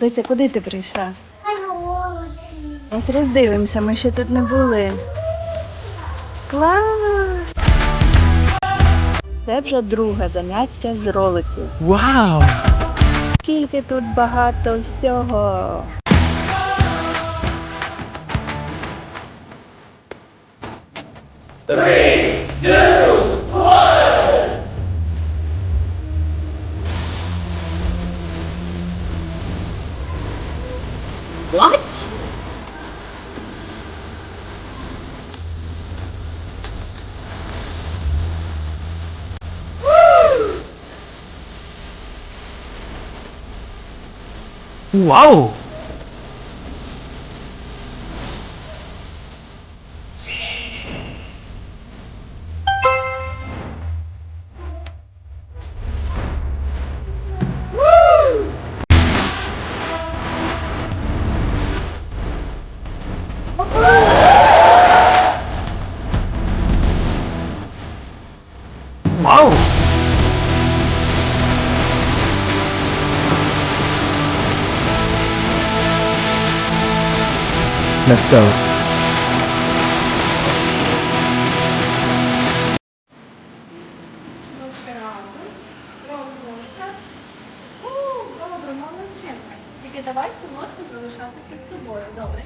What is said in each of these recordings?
Доця, куди ти прийшла? Ось роздивимося, ми ще тут не були. Клас! Це вже друге заняття з роликів. Wow! Скільки тут багато всього. What? Wow! Let's go. Добре, молодчинка. Тільки давайте ножку залишати під собою, добре?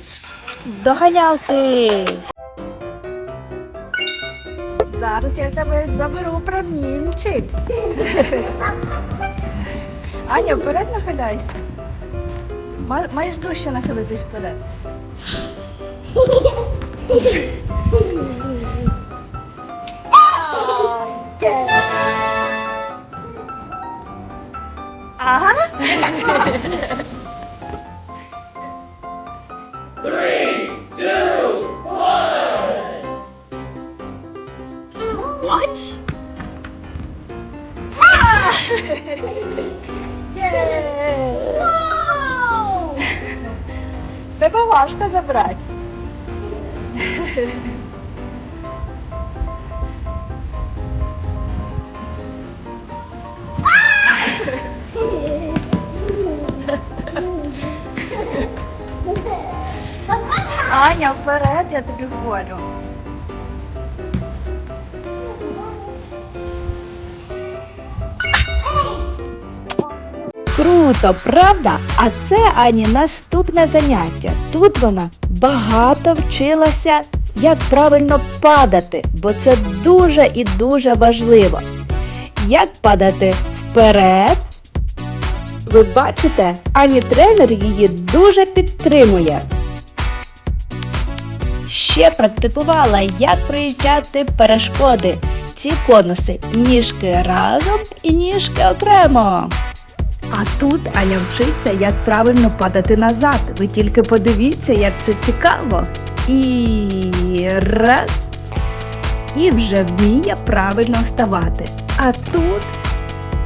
До галявки. Зараз я тебе заберу промінчик. Аня, вперед нахиляйся. Ма- Маєш дужче нахилитись вперед. Ага. What? Тебе важко забрати. Аня, вперед, я тобі говорю. Круто, правда? А це Ані наступне заняття. Тут вона багато вчилася, як правильно падати, бо це дуже і дуже важливо. Як падати вперед? Ви бачите, Ані тренер її дуже підтримує. Ще практикувала, як проїжджати перешкоди. Ці конуси ніжки разом і ніжки окремо. А тут Аня вчиться, як правильно падати назад. Ви тільки подивіться, як це цікаво. І раз. І вже вміє правильно вставати. А тут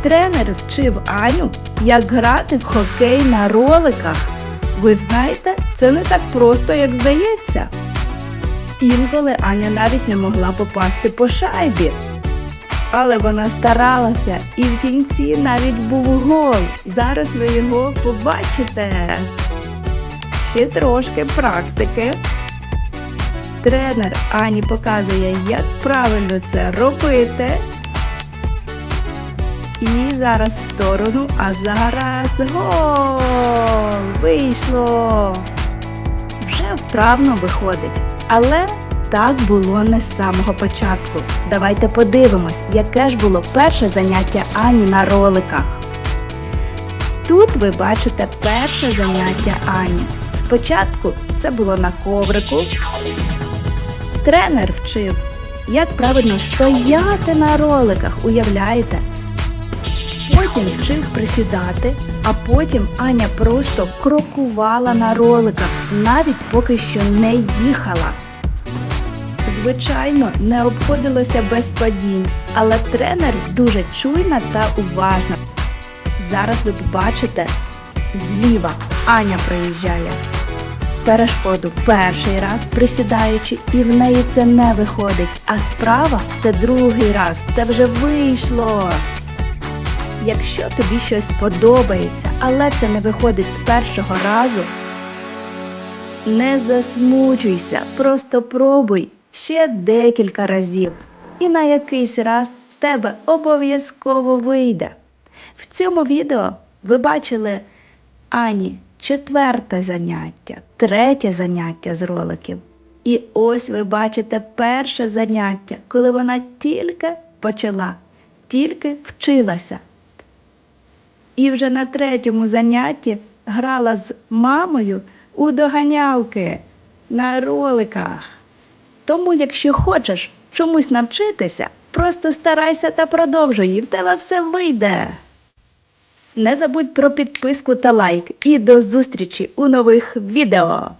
тренер вчив Аню, як грати в хокей на роликах. Ви знаєте, це не так просто, як здається. Інколи Аня навіть не могла попасти по шайбі. Але вона старалася і в кінці навіть був гол. Зараз ви його побачите. Ще трошки практики. Тренер Ані показує, як правильно це робити. І зараз в сторону, а зараз гол! Вийшло! Вже вправно виходить. Але так було не з самого початку. Давайте подивимось, яке ж було перше заняття Ані на роликах. Тут ви бачите перше заняття Ані. Спочатку це було на коврику. Тренер вчив, як правильно стояти на роликах, уявляєте? Потім вчив присідати, а потім Аня просто крокувала на роликах, навіть поки що не їхала. Звичайно, не обходилося без падінь, але тренер дуже чуйна та уважна. Зараз ви побачите зліва Аня приїжджає. Перешкоду перший раз присідаючи, і в неї це не виходить. А справа це другий раз. Це вже вийшло. Якщо тобі щось подобається, але це не виходить з першого разу, не засмучуйся, просто пробуй ще декілька разів. І на якийсь раз в тебе обов'язково вийде. В цьому відео ви бачили Ані четверте заняття, третє заняття з роликів. І ось ви бачите перше заняття, коли вона тільки почала, тільки вчилася. І вже на третьому занятті грала з мамою у доганялки на роликах. Тому, якщо хочеш чомусь навчитися, просто старайся та продовжуй, і в тебе все вийде. Не забудь про підписку та лайк. І до зустрічі у нових відео!